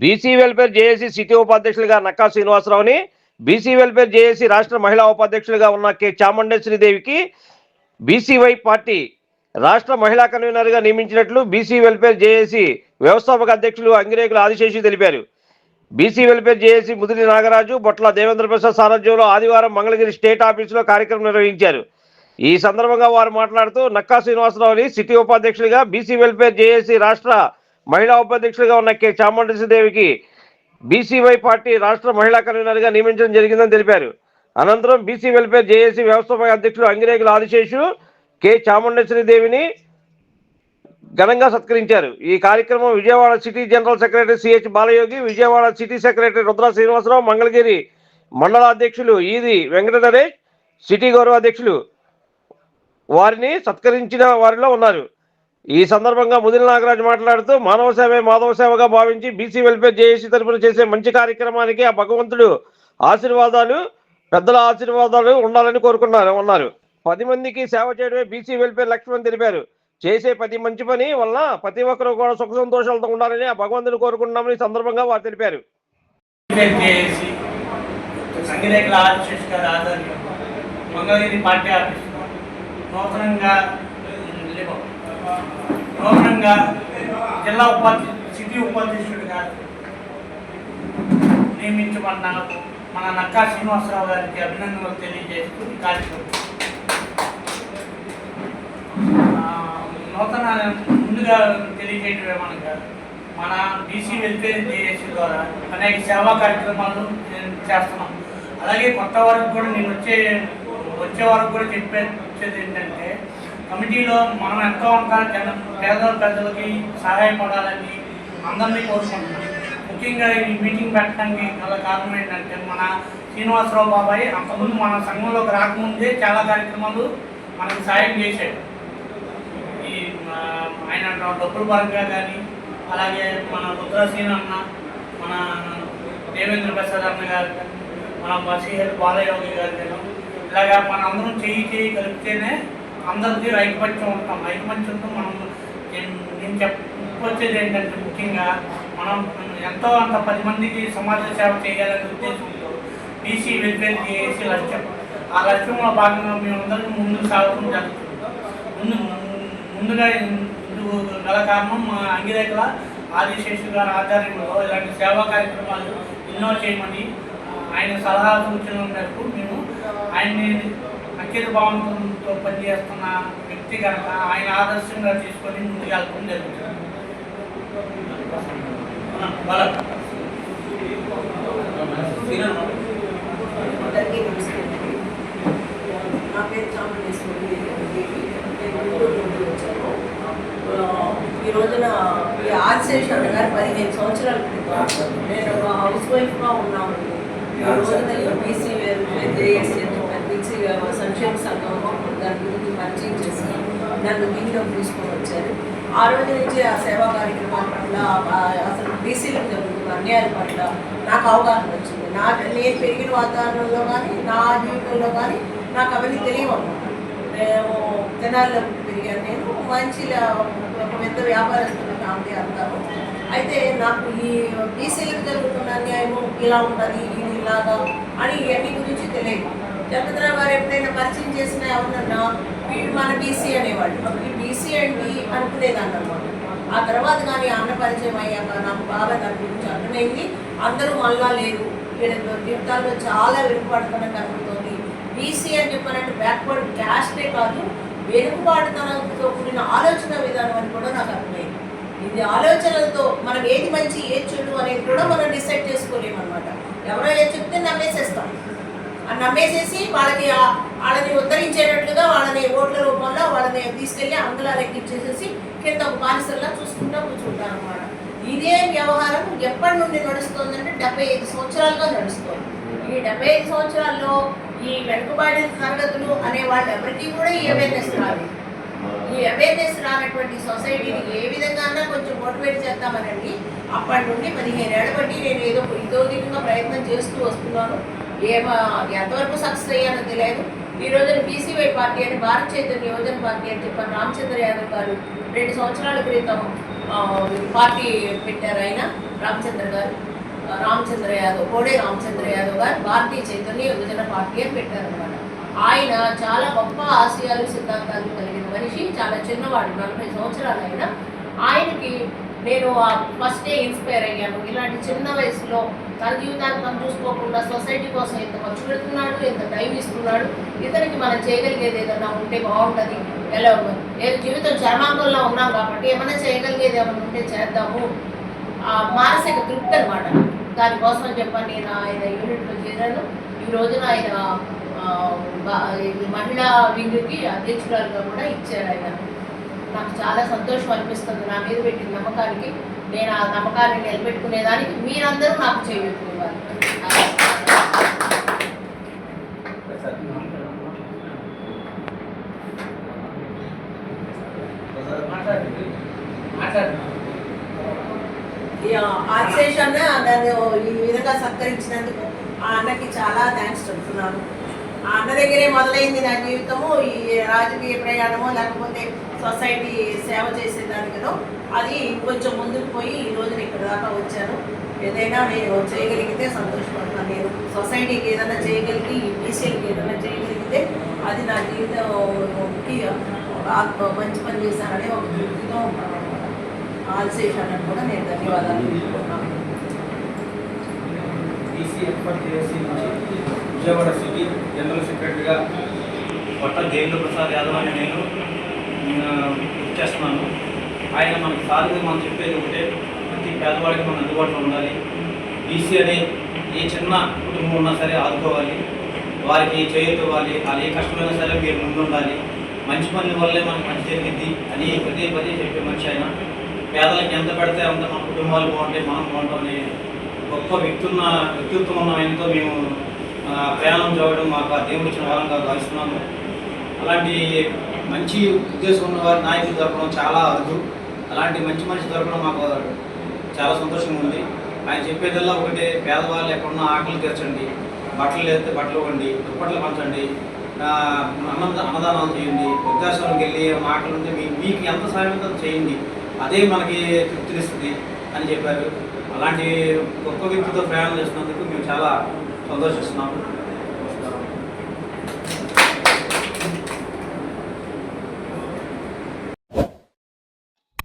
BC welfare JAC city ఉపాధ్యక్షులుగా నక్కా శ్రీనివాసరావుని BC welfare JAC రాష్ట్ర మహిళా ఉపాధ్యక్షులుగా ఉన్న కె చాముండేశ్వరిదేవికి బీసీవై పార్టీ రాష్ట్ర మహిళా కన్వీనర్గా నియమించినట్లు బీసీ వెల్ఫేర్ జేఏసీ వ్యవస్థాపక అధ్యక్షులు అంగిరేకులు ఆదిశేషి తెలిపారు. బీసీ వెల్ఫేర్ జేఏసీ ముదిరి నాగరాజు బొట్ల దేవేంద్ర ప్రసాద్ సారథ్యంలో ఆదివారం మంగళగిరి స్టేట్ ఆఫీసులో కార్యక్రమం నిర్వహించారు. ఈ సందర్భంగా వారు మాట్లాడుతూ నక్కా శ్రీనివాసరావుని సిటీ ఉపాధ్యక్షులుగా బీసీ వెల్ఫేర్ జేఏసీ రాష్ట్ర మహిళా ఉపాధ్యక్షులుగా ఉన్న కె. చాముండేశ్వరదేవికి బీసీవై పార్టీ రాష్ట్ర మహిళా కన్వీనర్గా నియమించడం జరిగిందని తెలిపారు. అనంతరం బీసీ వెల్ఫేర్ జేఏసీ వ్యవస్థాపక అధ్యక్షులు అంగిరేకుల ఆదిశేషు కె. చాముండేశ్వరిదేవిని ఘనంగా సత్కరించారు. ఈ కార్యక్రమం Vijayawada city general secretary CH Balayogi Vijayawada city secretary Rudra Srinivasa Rao Mangalagiri మండల అధ్యక్షులు ఈది వెంకట నరేష్ సిటీ గౌరవ అధ్యక్షులు వారిని సత్కరించిన వారిలో ఉన్నారు. ఈ సందర్భంగా ముదిరి నాగరాజ్ మాట్లాడుతూ మానవ సేవే మాధవ సేవగా భావించి బీసీ వెల్ఫేర్ జేఏసీ తరఫున చేసే మంచి కార్యక్రమానికి ఆ భగవంతుడు ఆశీర్వాదాలు పెద్దల ఆశీర్వాదాలు ఉండాలని కోరుకున్నారు ఉన్నారు పది మందికి సేవ చేయడమే బీసీ వెల్ఫేర్ లక్ష్యం తెలిపారు. చేసే ప్రతి మంచి పని వల్ల ప్రతి ఒక్కరు కూడా సుఖ సంతోషాలతో ఉండాలని ఆ భగవంతుని కోరుకుంటున్నామని ఈ సందర్భంగా వారు తెలిపారు. మంగళగిరి పార్టీ ఆఫీస్ నూతనంగా గౌరవంగా జిల్లా ఉపాధ్య సిటీ ఉపాధ్యక్షుడిగా నాకు మన నక్కా శ్రీనివాసరావు గారికి అభినందనలు తెలియజేస్తూ కార్యక్రమం. నూతన ముందుగా తెలియజేయటమే ఏమనగా మన బీసీ వెల్ఫేర్ జేఏసీ ద్వారా అనేక సేవా కార్యక్రమాలు చేస్తున్నాం. అలాగే కొత్త వరకు కూడా నేను వచ్చే వచ్చే వారికి కూడా చెప్పేది ఏంటంటే కమిటీలో మనం ఎంతో అంత జన పేద ప్రజలకి సహాయపడాలని అందరినీ కోరుకుంటున్నాం. ముఖ్యంగా ఈ మీటింగ్ పెట్టడానికి గల కారణం ఏంటంటే మన శ్రీనివాసరావు బాబాయ్ అంతకుముందు మన సంఘంలోకి రాకముందే చాలా కార్యక్రమాలు మనకు సాయం చేశాడు. ఈ ఆయన డబ్బుల పరంగా కానీ అలాగే మన రుద్రసీన అన్న మన దేవేంద్ర ప్రసాద్ అన్న గారు కానీ, మన బసీహర్ బాలయోగి గారు కానీ ఇలాగా మన అందరం చేయి చేయి కలిపితేనే అందరికీ ఐకమత్యం ఉంటాం. ఐకమత్యంతో మనం నేను- చెప్పొచ్చేది ఏంటంటే ముఖ్యంగా మనం ఎంతో అంత పది మందికి సమాజ సేవ చేయాలనే ఉద్దేశంతో బీసీ వెల్ఫేర్ చేసి లక్ష్యం. ఆ లక్ష్యంలో భాగంగా మేమందరం ముందుకు సాగడం జరుగుతుంది. ముందు ముందుగా గల కారణం మా అంగిరేఖల ఆదిశేషు గారి ఆధ్వర్యంలో ఇలాంటి సేవా కార్యక్రమాలు ఎన్నో చేయమని ఆయన సలహా సూచనల మేరకు మేము ఆయన్ని అంకిత భావంతో పనిచేస్తున్న వ్యక్తి కనుక ఆయన ఆదర్శంగా తీసుకొని ముందుకు వెళ్ళడం జరుగుతుంది. అందరికీ నమస్కారం నా పేరు చాముండేశ్వరి నేను గుంటూరు నుండి వచ్చాను. ఈ రోజున ఈ ఆదిశేష్ గారు పదిహేను సంవత్సరాల క్రితం నేను ఒక హౌస్ వైఫ్గా ఉన్నాను ఈ రోజున బీసీ వేరు జేఎస్సీ సంక్షేమ సంఘం దాని గురించి పరిచయం చేసి నన్ను దీనిలోకి తీసుకొని వచ్చారు. ఆ రోజు నుంచి ఆ సేవా కార్యక్రమాల పట్ల అసలు బీసీలకు జరుగుతున్న అన్యాయాల పట్ల నాకు అవగాహన వచ్చింది. నా నేను పెరిగిన వాతావరణంలో కానీ నా జీవితంలో కానీ నాకు అవన్నీ తెలియవు మేము తెనాల్లో పెరిగాను నేను. మంచి ఒక పెద్ద వ్యాపారస్తున్న ఫ్యామిలీ అంటాను అయితే నాకు ఈ బీసీలకు జరుగుతున్న అన్యాయము ఇలా ఉంటుంది ఇది ఇలాగా అని ఇవన్నీ గురించి తెలియదు. జగద్రావు గారు ఎప్పుడైనా పరిచయం చేసిన ఎవరన్నా వీడు మన బీసీ అనేవాళ్ళు. అప్పుడు బీసీ అండి అనుకునేదాన్ని అనమాట ఆ తర్వాత కానీ అన్న పరిచయం అయ్యాక నాకు బాగా దాని గురించి అర్థమైంది. అందరూ మళ్ళా లేరు. వీళ్ళ జీవితాల్లో చాలా వెనుకబడుతున్న కనబడుతోంది బీసీ అని చెప్పినట్టు బ్యాక్వర్డ్ క్యాస్టే కాదు వెనుకబాటుతనంతో కూడిన ఆలోచన విధానం అని కూడా నాకు అర్థమైంది. ఇది ఆలోచనలతో మనం ఏది మంచి ఏది చెడు అనేది కూడా మనం డిసైడ్ చేసుకోలేము అనమాట ఎవరో ఏది చెప్తే నమ్మేసేస్తాం. నమ్మేసేసి వాళ్ళకి వాళ్ళని ఉద్ధరించేటట్లుగా వాళ్ళని ఓట్ల రూపంలో వాళ్ళని తీసుకెళ్ళి అందులో లెక్కించేసేసి కింద ఒక బానిసల్లా చూసుకుంటూ కూర్చుంటారు అనమాట ఇదే వ్యవహారం ఎప్పటి నుండి నడుస్తుందంటే డెబ్బై ఐదు సంవత్సరాలుగా నడుస్తుంది. ఈ డెబ్బై ఐదు సంవత్సరాల్లో ఈ వెనుకబడిన తరగతులు అనే వాళ్ళు ఎవరికీ కూడా ఈ అవేర్నెస్ రాదు ఈ అవేర్నెస్ రానటువంటి సొసైటీని ఏ విధంగా కొంచెం మోటివేట్ చేద్దామనండి. అప్పటి నుండి పదిహేను ఏళ్ళ బట్టి నేను ఏదో ఇతోదికంగా ప్రయత్నం చేస్తూ వస్తున్నాను. ఏమో ఎంతవరకు సక్సెస్ అయ్యానో తెలియదు. ఈ రోజున బీసీవై పార్టీ అని భారత చైతన్య యువజన పార్టీ అని చెప్పారు రామచంద్ర యాదవ్ గారు. రెండు సంవత్సరాల క్రితం పార్టీ పెట్టారు ఆయన రామచంద్ర గారు. రామచంద్ర యాదవ్ కోడే రామచంద్ర యాదవ్ గారు భారతీయ చైతన్య యువజన పార్టీ అని పెట్టారనమాట ఆయన చాలా గొప్ప ఆశయాలు సిద్ధాంతాలు కలిగిన మనిషి చాలా చిన్నవాడు నలభై సంవత్సరాలు ఆయన. ఆయనకి నేను ఫస్టే ఇన్స్పైర్ అయ్యాను. ఇలాంటి చిన్న వయసులో తన జీవితాన్ని మనం చూసుకోకుండా సొసైటీ కోసం ఎంత ఖర్చు పెడుతున్నాడు ఎంత టైం ఇస్తున్నాడు ఇతనికి మనం చేయగలిగేది ఏదైనా ఉంటే బాగుంటుంది ఎలా నేను జీవితం చర్మాంగంలో ఉన్నాం కాబట్టి ఏమైనా చేయగలిగేది ఏమైనా ఉంటే చేద్దాము. ఆ మానసిక తృప్తి అనమాట దానికోసం చెప్పని నేను ఆయన యూనిట్లో చేరాను ఈ రోజున ఆయన మహిళా వింగ్కి అధ్యక్షురాలుగా కూడా ఇచ్చారు ఆయన. నాకు చాలా సంతోషం అనిపిస్తుంది. నా మీద పెట్టిన నమ్మకానికి నేను ఆ నమ్మకాన్ని నిలబెట్టుకునేదానికి మీరందరూ నాకు చేయబెట్టుకోవాలి ఈ ఆశేష్ అన్న నన్ను ఈ విధంగా సత్కరించినందుకు ఆ అన్నకి చాలా థ్యాంక్స్ చెప్తున్నాను. ఆ అన్న దగ్గరే మొదలైంది నా జీవితము ఈ రాజకీయ ప్రయాణము లేకపోతే సొసైటీ సేవ చేసేదానికనో. అది కొంచెం ముందుకు పోయి ఈ రోజున ఇక్కడ దాకా వచ్చాను. ఏదైనా నేను చేయగలిగితే సంతోషపడతాను. నేను సొసైటీకి ఏదైనా చేయగలిగి బీసీలకి ఏదైనా చేయగలిగితే అది నా జీవితంకి మంచి పని చేశానని ఒక తృప్తితో ఉంటాను అన్నమాట. కూడా నేను ధన్యవాదాలు తెలుపుకుంటున్నాను చేసి విజయవాడ సిటీ జనరల్ సెక్రటరీగా కొట్ట దేవేంద్ర ప్రసాద్ యాదవ్ అని నేను చేస్తున్నాను ఆయన మనకు సార్గా మనం చెప్పేది ఒకటే ప్రతి పేదవాడికి మనం అందుబాటులో ఉండాలి. బీసీ అనే ఏ చిన్న కుటుంబం ఉన్నా సరే ఆదుకోవాలి. వారికి చేయూతవ్వాలి వాళ్ళు ఏ కష్టమైనా సరే మీరు ముందుండాలి. మంచి పని వల్లే మనకి మంచి జరిగింది అని పదే పదే చెప్పే మనిషి ఆయన. పేదలకు ఎంత పెడితే అంత మన కుటుంబాలు బాగుంటాయి మనం బాగుంటాం అనే గొప్ప వ్యక్తున్న వ్యక్తిత్వం ఉన్న ఆయనతో మేము ప్రయాణం చేయడం మాకు ఆ దేవుడు ఇచ్చిన వారంగా భావిస్తున్నాము అలాంటి మంచి ఉద్దేశం ఉన్న వారి నాయకులు దొరకడం చాలా అరుదు. అలాంటి మంచి మనిషి దొరకడం మాకు చాలా సంతోషంగా ఉంది. ఆయన చెప్పేదల్లా ఒకటే పేదవాళ్ళు ఎక్కడున్న ఆకలి తీర్చండి బట్టలు లేస్తే బట్టలు ఇవ్వండి దుప్పట్లు పంచండి అన్నం అన్నదానాలు చేయండి వృద్ధాశ్రమంకి వెళ్ళి మాటలు ఉంటే మీ మీకు ఎంత సాయం చేయండి. అదే మనకి తృప్తినిస్తుంది అని చెప్పారు. అలాంటి గొప్ప వ్యక్తితో ప్రయాణం చేసినందుకు మేము చాలా సంతోషిస్తున్నాము.